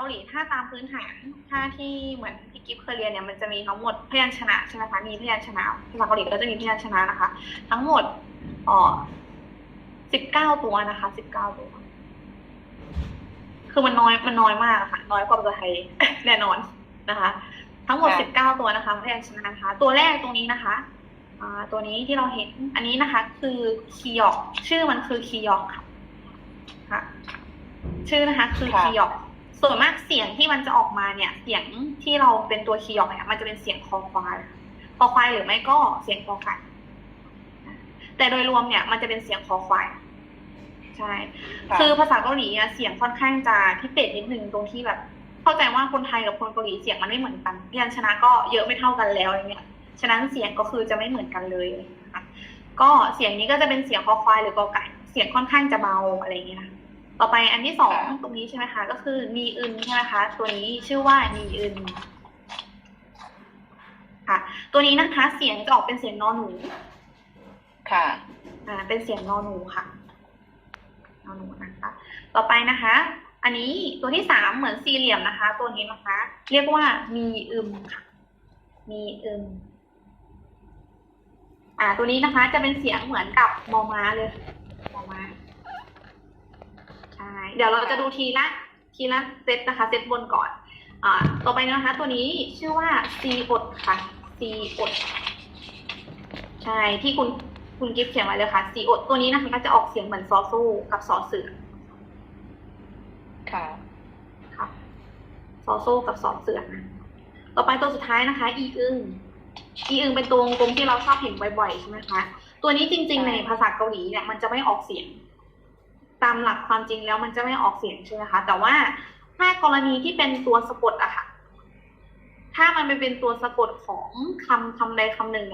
เกาหลีถ้าตามพื้นฐานถ้าที่เหมือนพี่กิฟต์เคยเรียนเนี่ยมันจะมีทั้งหมดพยัญชนะใช่ไหมคะมีพยัญชนะภาษาเกาหลีก็จะมีพยัญชนะนะคะ ทั้งหมดอ๋อสิบเก้าตัวนะคะสิบเก้าตัว คือมันน้อยมันน้อยมากอะค่ะ น้อยกว่าภาษาไทยแน่นอนนะคะ ทั้งหมดค่ะสิบเก้าตัวนะคะพยัญชนะนะคะ ตัวแรกตรงนี้นะคะอ่าตัวนี้ที่เราเห็นอันนี้นะคะ คือคียอก ชื่อมันคือคียอกค่ะค่ะชื่อนะคะ คือค่ะคียอก ส่วนมากเสียงที่มันจะออกมาเนี่ย เสียงที่เราเป็นตัวคียอกเนี่ยมันจะเป็นเสียงคอควายคอควายหรือไม่ก็เสียงคอไก่แต่โดยรวมเนี่ยมันจะเป็นเสียงคอควายใช่ค่ะคือภาษาเกาหลีอะเสียงค่อนข้างจะพิเศษนิดนึงตรงที่แบบ เข้าใจว่าคนไทยกับคนเกาหลีเสียงมันไม่เหมือนกันพยัญชนะก็เยอะไม่เท่ากันแล้วอย่างเงี้ยฉะนั้นเสียงก็คือจะไม่เหมือนกันเลยนะคะก็เสียงนี้ก็จะเป็นเสียงคอควายหรือกอไก่ เสียงค่อนข้างจะเบาอะไรอย่างเงี้ยนะ ต่อไปอันที่สองตรงนี้ใช่ไหมคะ ก็คือมีอึนใช่ไหมคะ ตัวนี้ชื่อว่ามีอึนค่ะ ตัวนี้นะคะ เสียงจะออกเป็นเสียงนอนหนู ค่ะ อ่า เป็นเสียงนอหนูค่ะ นอหนูนะคะ ต่อไปนะคะ อันนี้ตัวที่สามเหมือนสี่เหลี่ยมนะคะ ตัวนี้นะคะ เรียกว่ามีอึมค่ะ มีอึม อ่า ตัวนี้นะคะ จะเป็นเสียงเหมือนกับมอม้าเลยมอม้าใช่ เดี๋ยวเราจะดูทีละทีละเซตนะคะ เซตบนก่อนอ่าต่อไปนะคะ ตัวนี้ชื่อว่าซีอดค่ะซีอดใช่ที่คุณคุณกิฟต์เขียนไว้เลยค่ะซีอดตัวนี้นะคะก็จะออกเสียงเหมือนซอสู้กับซอเสือค่ะค่ะซอสู้กับซอเสือนะต่อไปตัวสุดท้ายนะคะ อีอึงอีอึงเป็นตัววงกลมที่เราชอบเห็นบ่อยๆใช่ไหมคะตัวนี้จริง ๆ ในภาษาเกาหลีเนี่ยมันจะไม่ออกเสียง ตามหลักความจริงแล้วมันจะไม่ออกเสียงใช่ไหมคะ แต่ว่าถ้ากรณีที่เป็นตัวสะกดอะค่ะ ถ้ามันไปเป็นตัวสะกดของคำคำใดคำหนึ่ง